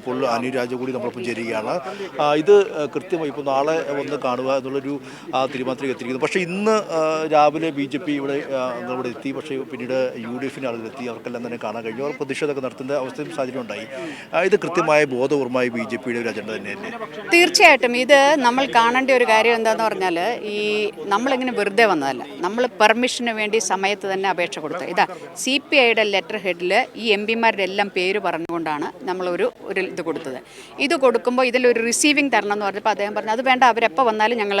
ഇപ്പോൾ അനു രാജകൂടി നമ്മളൊപ്പം ചേരുകയാണ്. ഇത് കൃത്യമായി ഇപ്പോൾ നാളെ വന്ന് കാണുക എന്നുള്ളൊരു തീരുമാനത്തിലേക്ക് എത്തിയിരിക്കുന്നു. പക്ഷേ ഇന്ന് രാവിലെ ബി ജെ പി ഇവിടെ ഇവിടെ എത്തി. പക്ഷേ പിന്നീട് യു ഡി എഫിന്റെ ആളുകൾ എത്തി അവർക്കെല്ലാം തന്നെ കാണാൻ കഴിഞ്ഞു. അവർ പ്രതിഷേധമൊക്കെ നടത്തുന്ന അവസ്ഥയും സാഹചര്യം ഉണ്ടായി. ഇത് കൃത്യമായ ബോധപൂർവമായി ബി ജെ പിയുടെ ഒരു അജണ്ട തന്നെയല്ലേ തീർച്ചയായിട്ടും. ഇത് നമ്മൾ കാണേണ്ട ഒരു കാര്യം എന്താണെന്ന് പറഞ്ഞാൽ ഈ നമ്മളിങ്ങനെ വെറുതെ വന്നതല്ല. നമ്മൾ പെർമിഷന് വേണ്ടി സമയത്ത് തന്നെ അപേക്ഷ കൊടുത്തു ഇതാ സി പി ഐയുടെ ലെറ്റർ ഹെഡിൽ ഈ എം പിമാരുടെ എല്ലാം പേര് പറഞ്ഞുകൊണ്ടാണ് നമ്മളൊരു ഒരു ഇത് കൊടുത്തത്. ഇത് കൊടുക്കുമ്പോൾ ഇതിലൊരു റിസീവിങ് തരണം എന്ന് പറഞ്ഞപ്പോൾ അദ്ദേഹം പറഞ്ഞു അത് വേണ്ട അവരെപ്പോൾ വന്നാലും ഞങ്ങൾ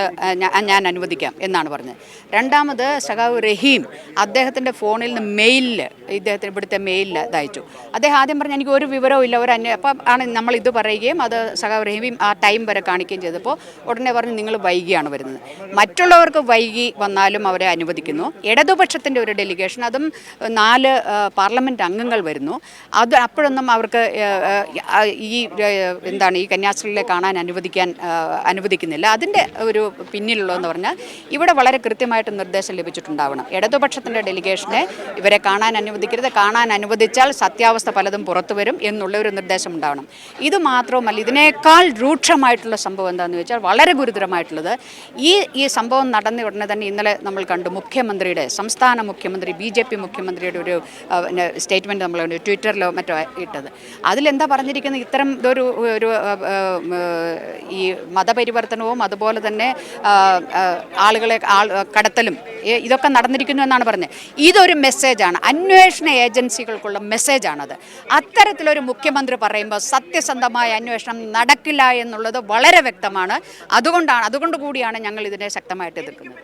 ഞാൻ അനുവദിക്കാം എന്നാണ് പറഞ്ഞത്. രണ്ടാമത് സഖാവ് റഹീം അദ്ദേഹത്തിന്റെ ഫോണിൽ നിന്ന് മെയിലിൽ ഇദ്ദേഹത്തിന് ഇവിടുത്തെ മെയിലിൽ അതയച്ചു അദ്ദേഹം ആദ്യം പറഞ്ഞു എനിക്ക് ഒരു വിവരവും ഇല്ല ഒരു അന്വ അപ്പം ആണ് നമ്മൾ ഇത് പറയുകയും അത് സഖാവ് റഹീം ആ ടൈം വരെ കാണിക്കുകയും ചെയ്തപ്പോൾ ഉടനെ പറഞ്ഞു നിങ്ങൾ വൈകിയാണ് വരുന്നത്. മറ്റുള്ളവർക്ക് വൈകി വന്നാലും അവരെ അനുവദിക്കുന്നു. ഇടതുപക്ഷത്തിന്റെ ഒരു ഡെലിഗേഷൻ അതും നാല് പാർലമെന്റ് അംഗങ്ങൾ വരുന്നു. അത് അപ്പോഴൊന്നും അവർക്ക് ഈ എന്താണ് ഈ കന്യാസ്ത്രീകളെ കാണാൻ അനുവദിക്കാൻ അനുവദിക്കുന്നില്ല. അതിന്റെ ഒരു പിന്നിലുള്ളതെന്ന് പറഞ്ഞാൽ ഇവിടെ വളരെ കൃത്യമായിട്ട് നിർദ്ദേശം ലഭിച്ചിട്ടുണ്ടാവണം. ഇടതുപക്ഷത്തിന്റെ ഡെലിഗേഷനെ ഇവരെ കാണാൻ അനുവദിക്കരുത്. കാണാൻ അനുവദിച്ചാൽ സത്യാവസ്ഥ പലതും പുറത്തു വരും എന്നുള്ള ഒരു നിർദ്ദേശം ഉണ്ടാവണം. ഇത് മാത്രവുമല്ല ഇതിനേക്കാൾ രൂക്ഷമായിട്ടുള്ള സംഭവം എന്താണെന്ന് വെച്ചാൽ വളരെ ഗുരുതരമായിട്ടുള്ളത് ഈ ഈ സംഭവം നടന്ന ഉടനെ തന്നെ ഇന്നലെ നമ്മൾ കണ്ടു മുഖ്യമന്ത്രിയുടെ സംസ്ഥാന മുഖ്യമന്ത്രി ബി ജെ പി മുഖ്യമന്ത്രിയുടെ ഒരു സ്റ്റേറ്റ്മെന്റ് നമ്മൾ ട്വിറ്ററിലോ മറ്റോ ഇട്ടത്. അതിലെന്താ പറഞ്ഞിരിക്കുന്നത് ഇത്തരം ഇതൊരു ഒരു ഈ മതപരിവർത്തനവും അതുപോലെ തന്നെ ആളുകളെ ആൾ കടത്തലും ഇതൊക്കെ നടന്നിരിക്കുന്നു എന്നാണ് പറഞ്ഞത്. ഇതൊരു മെസ്സേജാണ് അന്വേഷണ ഏജൻസികൾക്കുള്ള മെസ്സേജാണത് അത്തരത്തിലൊരു മുഖ്യമന്ത്രി പറയുമ്പോൾ സത്യസന്ധമായ അന്വേഷണം നടക്കില്ല എന്നുള്ളത് വളരെ വ്യക്തമാണ്. അതുകൊണ്ടാണ് അതുകൊണ്ട് കൂടിയാണ് ഞങ്ങൾ ഇതിനെ ശക്തമായിട്ട് എതിർക്കുന്നത്.